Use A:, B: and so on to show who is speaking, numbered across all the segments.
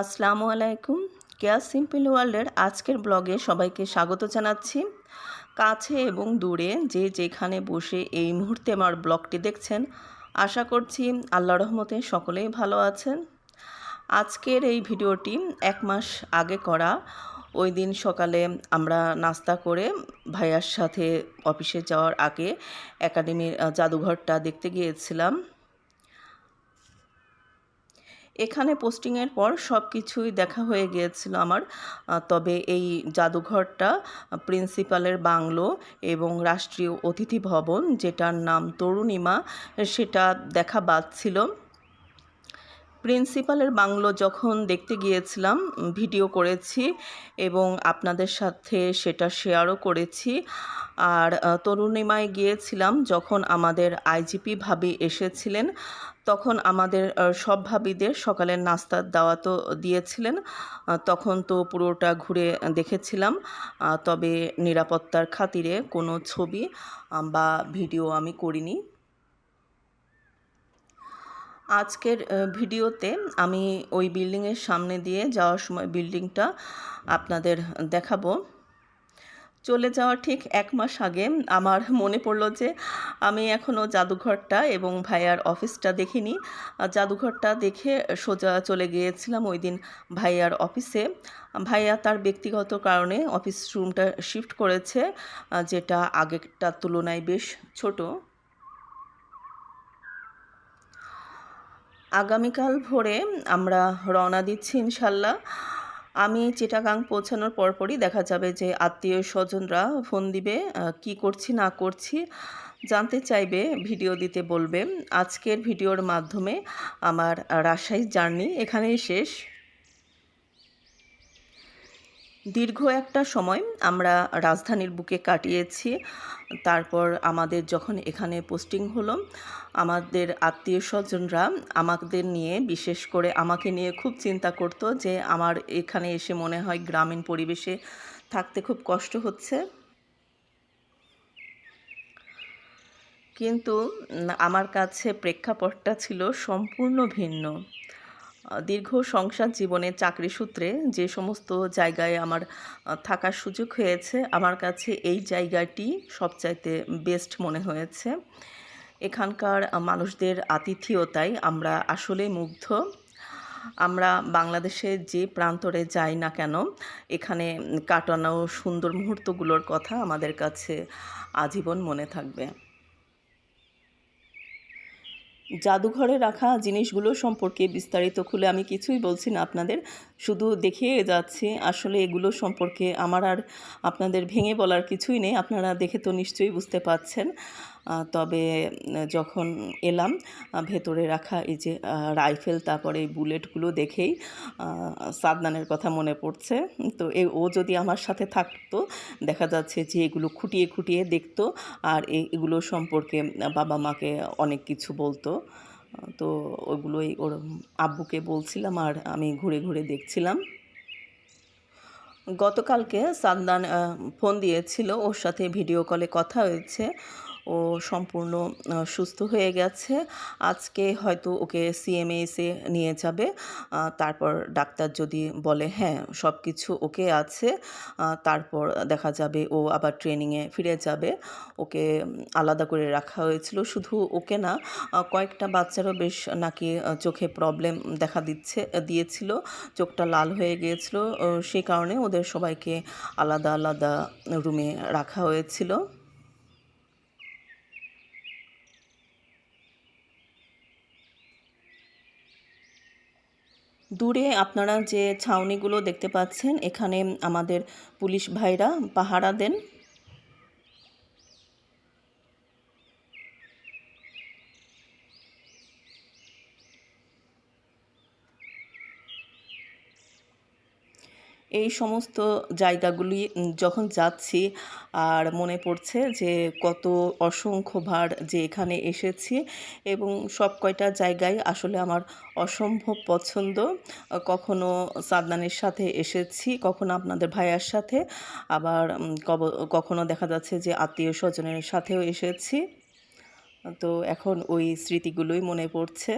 A: আসসালামু আলাইকুম। Care simple ওয়ার্ল্ডের আজকের ব্লগে সবাইকে স্বাগত জানাচ্ছি। কাছে এবং দূরে যে যেখানে বসে এই মুহূর্তে আমার ব্লগটি দেখছেন, আশা করছি আল্লাহ রহমতে সকলেই ভালো আছেন। আজকের এই ভিডিওটি এক মাস আগে করা। ওই দিন সকালে আমরা নাস্তা করে ভাইয়ার সাথে অফিসে যাওয়ার আগে একাডেমির জাদুঘরটা দেখতে গিয়েছিলাম। এখানে পোস্টিংয়ের পর সব কিছুই দেখা হয়ে গিয়েছিল আমার। তবে এই জাদুঘরটা প্রিন্সিপালের বাংলো এবং রাষ্ট্রীয় অতিথি ভবন যেটার নাম তরুণিমা, সেটা দেখা বাদ ছিল। প্রিন্সিপালের বাংলো যখন দেখতে গিয়েছিলাম ভিডিও করেছি এবং আপনাদের সাথে সেটা শেয়ারও করেছি। আর তরুণিমায় গিয়েছিলাম যখন আমাদের আইজিপি ভাবি এসেছিলেন, তখন আমাদের সব ভাবিদের সকালের নাস্তার দাওয়া তো দিয়েছিলেন তখন তো পুরোটা ঘুরে দেখেছিলাম। তবে নিরাপত্তার খাতিরে কোনো ছবি বা ভিডিও আমি করিনি। আজকের ভিডিওতে আমি ওই বিল্ডিংয়ের সামনে দিয়ে যাওয়ার সময় বিল্ডিংটা আপনাদের দেখাবো। চলে যাওয়ার ঠিক এক মাস আগে আমার মনে পড়ল যে আমি এখনও জাদুঘরটা এবং ভাইয়ার অফিসটা দেখিনি। জাদুঘরটা দেখে সোজা চলে গিয়েছিলাম ওই দিন ভাইয়ার অফিসে। ভাইয়া তার ব্যক্তিগত কারণে অফিস রুমটা শিফট করেছে যেটা আগেরটার তুলনায় বেশ ছোট। আগামীকাল ভোরে আমরা রওনা দিচ্ছি ইনশাল্লাহ। আমি চিটাগাং পৌঁছানোর পরপরই দেখা যাবে যে আত্মীয় স্বজনরা ফোন দিবে কি করছি, না করছি, জানতে চাইবে, ভিডিও দিতে বলবে। আজকের ভিডিওর মাধ্যমে আমার রাজশাহী জার্নি এখানেই শেষ। দীর্ঘ একটা সময় আমরা রাজধানীর বুকে কাটিয়েছি। তারপর আমাদের যখন এখানে পোস্টিং হলো, আমাদের আত্মীয় স্বজনরা আমাদের নিয়ে, বিশেষ করে আমাকে নিয়ে খুব চিন্তা করতো যে আমার এখানে এসে মনে হয় গ্রামীণ পরিবেশে থাকতে খুব কষ্ট হচ্ছে। কিন্তু আমার কাছে প্রেক্ষাপটটা ছিল সম্পূর্ণ ভিন্ন। দীর্ঘ সংসার জীবনে চাকরি সূত্রে যে সমস্ত জায়গায় আমার থাকার সুযোগ হয়েছে, আমার কাছে এই জায়গাটি সবচাইতে বেস্ট মনে হয়েছে। এখানকার মানুষদের আতিথিয়তায় আমরা আসলে মুগ্ধ। আমরা বাংলাদেশে যে প্রান্তরে যাই না কেন, এখানে কাটানো সুন্দর মুহূর্তগুলোর কথা আমাদের কাছে আজীবন মনে থাকবে। জাদুঘরে রাখা জিনিসগুলো সম্পর্কে বিস্তারিত খুলে আমি কিছুই বলছি না আপনাদের। শুধু দেখিয়ে যাচ্ছি, আসলে এগুলো সম্পর্কে আমার আর আপনাদের ভেঙে বলার কিছুই নেই, আপনারা দেখে তো নিশ্চয়ই বুঝতে পাচ্ছেন। তবে যখন এলাম ভেতরে রাখা এই যে রাইফেল, তারপরে এই বুলেটগুলো দেখেই সাদনানের কথা মনে পড়ছে। তো এ, ও যদি আমার সাথে থাকতো, দেখা যাচ্ছে যে এগুলো খুঁটিয়ে খুঁটিয়ে দেখতো, আর এগুলো সম্পর্কে বাবা মাকে অনেক কিছু বলতো। তো ওগুলোই ওর আব্বুকে বলছিলাম আর আমি ঘুরে ঘুরে দেখছিলাম। গতকালকে সাদনান ফোন দিয়েছিল ওর সাথে ভিডিও কলে কথা হয়েছে। ও সম্পূর্ণ সুস্থ হয়ে গেছে। আজকে হয়তো ওকে সিএমএসে নিয়ে যাবে। তারপর ডাক্তার যদি বলে হ্যাঁ সব কিছু ওকে আছে। তারপর দেখা যাবে ও আবার ট্রেনিংয়ে ফিরে যাবে। ওকে আলাদা করে রাখা হয়েছিল। শুধু ওকে না কয়েকটা বাচ্চারও বেশ নাকি চোখে প্রবলেম দেখা দিচ্ছে, দিয়েছিল। চোখটা লাল হয়ে গিয়েছিল। সেই কারণে ওদের সবাইকে আলাদা আলাদা রুমে রাখা হয়েছিল। দূরে আপনারা যে ছাউনিগুলো দেখতে পাচ্ছেন এখানে আমাদের পুলিশ ভাইরা পাহারা দেন। এই সমস্ত জায়গাগুলি যখন যাচ্ছি আর মনে পড়ছে যে কত অসংখ্যবার যে এখানে এসেছি এবং সব কয়টা জায়গায় আসলে আমার অসম্ভব পছন্দ। কখনো সাদনানের সাথে এসেছি, কখনো আপনাদের ভাইয়ার সাথে, আবার কখনো দেখা যাচ্ছে যে আত্মীয় স্বজনের সাথেও এসেছি। তো এখন ওই স্মৃতিগুলোই মনে পড়ছে।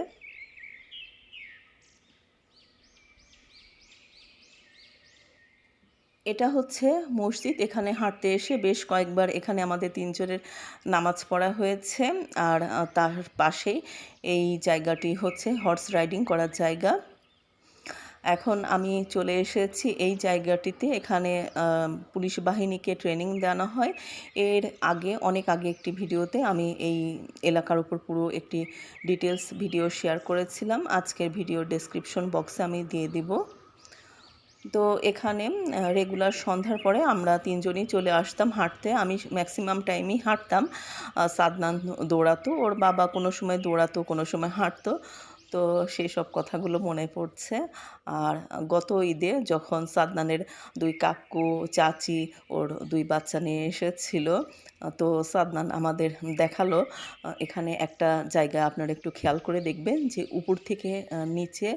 A: এটা হচ্ছে মসজিদ। এখানে হাঁটতে এসে বেশ কয়েকবার এখানে আমাদের তিনজনের নামাজ পড়া হয়েছে। আর তার পাশেই এই জায়গাটি হচ্ছে হর্স রাইডিং করার জায়গা। এখন আমি চলে এসেছি এই জায়গাটিতে। এখানে পুলিশ বাহিনীকে ট্রেনিং দেওয়ানো হয়। এর আগে, অনেক আগে একটি ভিডিওতে আমি এই এলাকার উপর পুরো একটি ডিটেলস ভিডিও শেয়ার করেছিলাম। আজকের ভিডিও ডেসক্রিপশন বক্সে আমি দিয়ে দিব। তো এখানে রেগুলার সন্ধ্যার পরে আমরা তিনজনই চলে আসতাম হাঁটতে। আমি ম্যাক্সিমাম টাইমই হাঁটতাম। সাদনান দৌড়াতো, ওর বাবা কোনো সময় দৌড়াতো, কোনো সময় হাঁটতো। তো সেই সব কথাগুলো মনে পড়ছে। আর গত ঈদে যখন সাদনানের দুই কাকু, চাচি ওর দুই বাচ্চা নিয়ে এসেছিল, তো সাদনান আমাদের দেখাল, এখানে একটা জায়গা আপনারা একটু খেয়াল করে দেখবেন যে উপর থেকে নিচে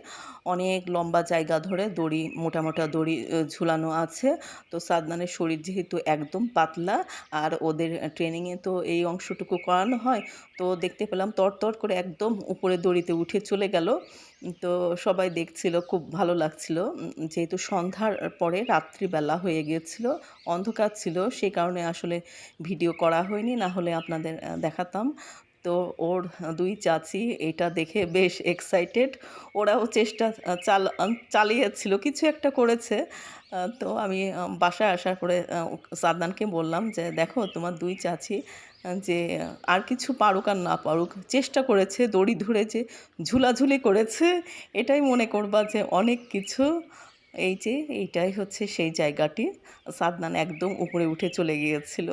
A: অনেক লম্বা জায়গা ধরে দড়ি, মোটা মোটা দড়ি ঝুলানো আছে। তো সাদনানের শরীর যেহেতু একদম পাতলা, আর ওদের ট্রেনিংয়ে তো এই অংশটুকু করানো হয় তো দেখতে পেলাম তরতর করে একদম উপরে দড়িতে উঠে চলে গেল। তো সবাই দেখছিল, খুব ভালো লাগছিল। যেহেতু সন্ধ্যার পরে রাত্রিবেলা হয়ে গিয়েছিল, অন্ধকার ছিল, সে কারণে আসলে ভিডিও করা হয়নি, না হলে আপনাদের দেখাতাম। তো ওর দুই চাচি এটা দেখে বেশ এক্সাইটেড ওরাও চেষ্টা চাল চালিয়েছিল কিছু একটা করেছে। তো আমি বাসায় আসার পরে আহ, সাদনানকে বললাম যে দেখো তোমার দুই চাচি যে আর কিছু পারুক আর না পারুক চেষ্টা করেছে দড়ি ধরে যে ঝুলাঝুলি করেছে এটাই মনে করবা যে অনেক কিছু। এই যে এইটাই হচ্ছে সেই জায়গাটি। সাদনান একদম উপরে উঠে চলে গিয়েছিল।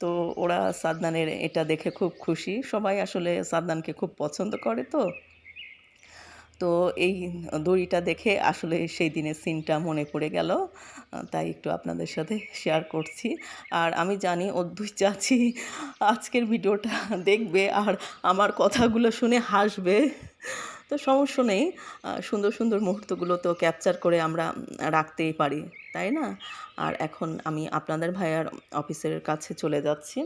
A: তো ওরা সাদনানের এটা দেখে খুব খুশি। সবাই আসলে সাদনানকে খুব পছন্দ করে তো। তো এই দড়িটা দেখে আসলে সেই দিনের সিনটা মনে পড়ে গেল। তাই একটু আপনাদের সাথে শেয়ার করছি। আর আমি জানি অদ্ভুত চাচি আজকের ভিডিওটা দেখবে আর আমার কথাগুলো শুনে হাসবে। তো সমস্যা নেই। সুন্দর সুন্দর মুহূর্তগুলো তো ক্যাপচার করে আমরা রাখতেই পারি। তাই না? আর এখন আমি আপনাদের ভাইয়ার অফিসের কাছে চলে যাচ্ছি।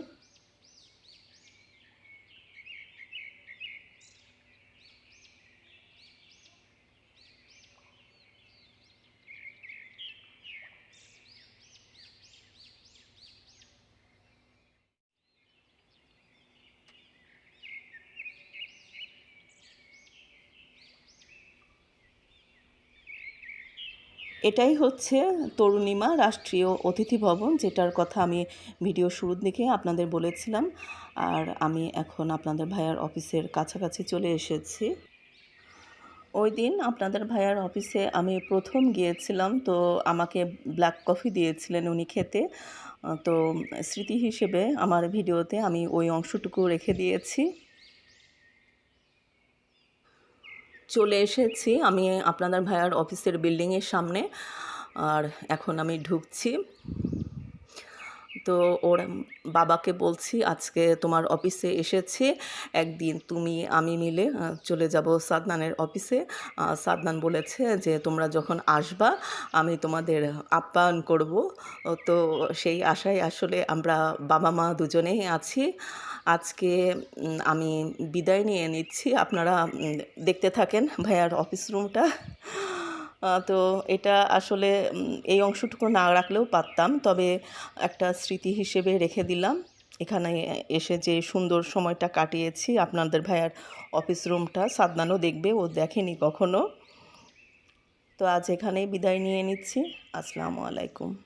A: এটাই হচ্ছে তরুণিমা রাষ্ট্রীয় অতিথি ভবন, যেটার কথা আমি ভিডিও শুরুর দিকে আপনাদের বলেছিলাম। আর আমি এখন আপনাদের ভাইয়ার অফিসের কাছাকাছি চলে এসেছি। ওই দিন আপনাদের ভাইয়ার অফিসে আমি প্রথম গিয়েছিলাম, তো আমাকে ব্ল্যাক কফি দিয়েছিলেন উনি খেতে। তো স্মৃতি হিসেবে আমার ভিডিওতে আমি ওই অংশটুকু রেখে দিয়েছি। চলে এসেছি আমি আপনাদের ভাইয়ার অফিসের বিল্ডিংয়ের সামনে। আর এখন আমি ঢুকছি। তো ওর বাবাকে বলছি, আজকে তোমার অফিসে এসেছি। একদিন তুমি, আমি মিলে চলে যাব সাদনানের অফিসে। সাদনান বলেছে যে, তোমরা যখন আসবা, আমি তোমাদের আপ্যায়ন করব। তো সেই আশায় আসলে আমরা বাবা মা দুজনেই আছি। আজকে আমি বিদায় নিয়ে নিচ্ছি। আপনারা দেখতে থাকেন ভাইয়ার অফিস রুমটা। তো এটা আসলে এই অংশটুকু না রাখলেও পারতাম। তবে একটা স্মৃতি হিসেবে রেখে দিলাম। এখানে এসে যে সুন্দর সময়টা কাটিয়েছি, আপনাদের ভাইয়ার অফিস রুমটা, সাদনানও দেখবে, ও দেখেনি কখনো। তো আজ এখানেই বিদায় নিয়ে নিচ্ছি। আসসালামু আলাইকুম।